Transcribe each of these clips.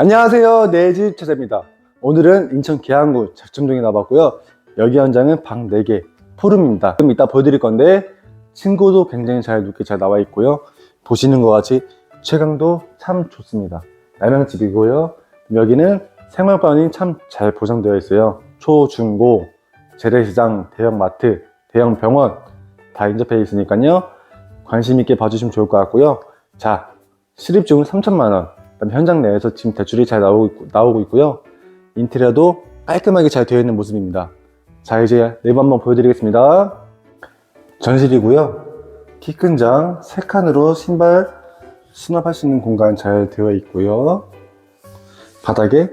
안녕하세요. 내집 찾아입니다. 오늘은 인천 계양구 작전동에 나왔고요. 여기 현장은 방 4개, 푸름입니다. 좀 이따 보여드릴 건데 친구도 굉장히 잘 높게 잘 나와 있고요. 보시는 것 같이 채광도 참 좋습니다. 남양집이고요. 여기는 생활관이 참 잘 보장되어 있어요. 초, 중, 고, 재래시장, 대형마트, 대형 병원 다 인접해 있으니까요. 관심 있게 봐주시면 좋을 것 같고요. 자, 실입주금 3천만 원. 그다음 현장 내에서 지금 대출이 잘 나오고, 있고, 나오고 있고요. 인테리어도 깔끔하게 잘 되어 있는 모습입니다. 자, 이제 내부 한번 보여드리겠습니다. 전실이고요. 키 큰 장, 세 칸으로 신발 수납할 수 있는 공간 잘 되어 있고요. 바닥에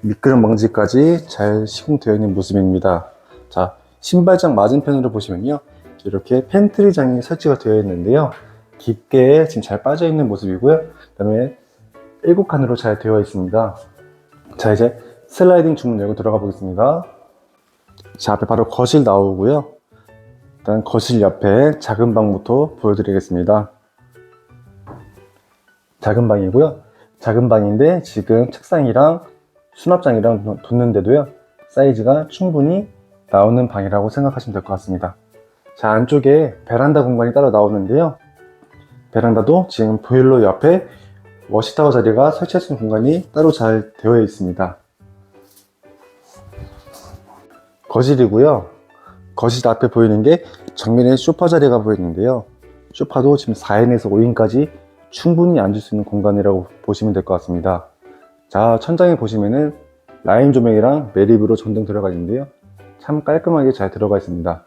미끄럼 먼지까지 잘 시공되어 있는 모습입니다. 자, 신발장 맞은편으로 보시면요. 이렇게 팬트리장이 설치가 되어 있는데요. 깊게 지금 잘 빠져 있는 모습이고요. 그 다음에 7칸으로 잘 되어 있습니다. 자, 이제 슬라이딩 주문 열고 들어가 보겠습니다. 자, 앞에 바로 거실 나오고요. 일단 거실 옆에 작은 방부터 보여드리겠습니다. 작은 방이고요. 작은 방인데 지금 책상이랑 수납장이랑 뒀는데도요. 사이즈가 충분히 나오는 방이라고 생각하시면 될 것 같습니다. 자, 안쪽에 베란다 공간이 따로 나오는데요. 베란다도 지금 보일러 옆에 워시타워 자리가 설치할 수 있는 공간이 따로 잘 되어 있습니다. 거실이고요. 거실 앞에 보이는 게 정면에 소파 자리가 보이는데요. 소파도 지금 4인에서 5인까지 충분히 앉을 수 있는 공간이라고 보시면 될 것 같습니다. 자, 천장에 보시면은 라인 조명이랑 매립으로 전등 들어가 있는데요. 참 깔끔하게 잘 들어가 있습니다.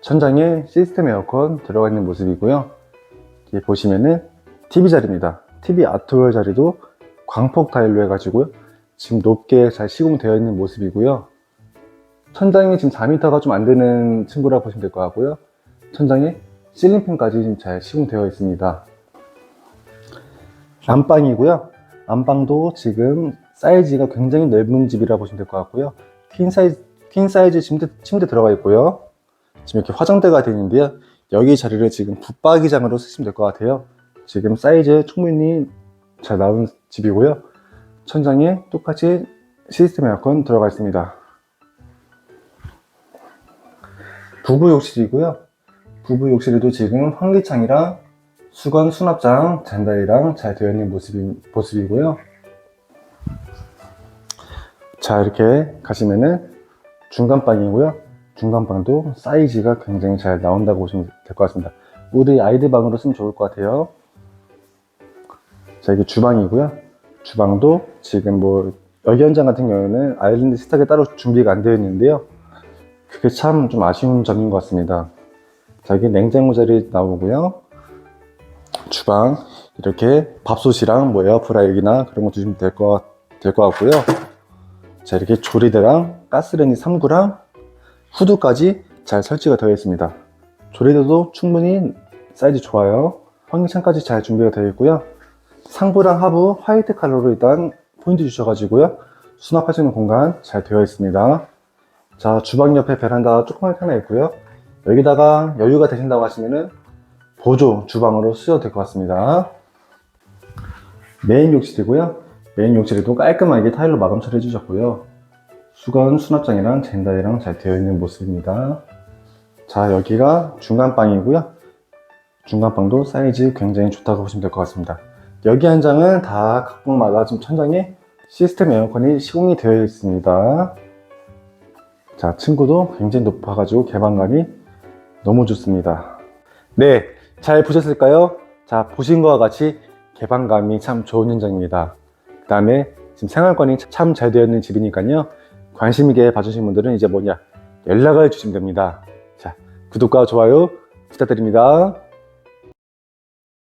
천장에 시스템 에어컨 들어가 있는 모습이고요. 여기 보시면은 TV 자리입니다. TV 아트월 자리도 광폭 타일로 해가지고요. 지금 높게 잘 시공되어 있는 모습이고요. 천장이 지금 4m가 좀 안 되는 친구라 보시면 될 것 같고요. 천장에 실링팬까지 지금 잘 시공되어 있습니다. 안방이고요. 안방도 지금 사이즈가 굉장히 넓은 집이라 보시면 될 것 같고요. 퀸 사이즈, 퀸 사이즈 침대, 침대 들어가 있고요. 지금 이렇게 화장대가 되어 있는데요. 여기 자리를 지금 붙박이장으로 쓰시면 될 것 같아요. 지금 사이즈 충분히 잘 나온 집이고요. 천장에 똑같이 시스템 에어컨 들어가 있습니다. 부부 욕실이고요. 부부 욕실에도 지금 환기창이랑 수건 수납장 잔다리랑 잘 되어 있는 모습이, 모습이고요. 자, 이렇게 가시면은 중간방이고요. 중간방도 사이즈가 굉장히 잘 나온다고 보시면 될 것 같습니다. 우리 아이들 방으로 쓰면 좋을 것 같아요. 자, 이게 주방이고요. 주방도 지금 뭐, 여기 현장 같은 경우에는 아일랜드 식탁에 따로 준비가 안 되어 있는데요. 그게 참 좀 아쉬운 점인 것 같습니다. 자, 여기 냉장고 자리 나오고요. 주방, 이렇게 밥솥이랑 뭐 에어프라이기나 그런 거 두시면 될 것, 될 것 같고요. 자, 이렇게 조리대랑 가스레인지 3구랑 후드까지 잘 설치가 되어 있습니다. 조리대도 충분히 사이즈 좋아요. 환기창까지 잘 준비가 되어 있고요. 상부랑 하부 화이트 컬러로 일단 포인트 주셔가지고요. 수납할 수 있는 공간 잘 되어 있습니다. 자, 주방 옆에 베란다 조그맣게 하나 있고요. 여기다가 여유가 되신다고 하시면은 보조 주방으로 쓰셔도 될 것 같습니다. 메인 욕실이고요. 메인 욕실에도 깔끔하게 타일로 마감 처리해 주셨고요. 수건 수납장이랑 젠다이랑 잘 되어 있는 모습입니다. 자, 여기가 중간방이고요. 중간방도 사이즈 굉장히 좋다고 보시면 될 것 같습니다. 여기 한 장은 다 각방마다 지금 천장에 시스템 에어컨이 시공이 되어 있습니다. 자, 층고도 굉장히 높아가지고 개방감이 너무 좋습니다. 네, 잘 보셨을까요? 자, 보신 것과 같이 개방감이 참 좋은 현장입니다. 그 다음에 지금 생활권이 참 잘 되어 있는 집이니까요. 관심 있게 봐주신 분들은 이제 뭐냐, 연락을 주시면 됩니다. 자, 구독과 좋아요 부탁드립니다.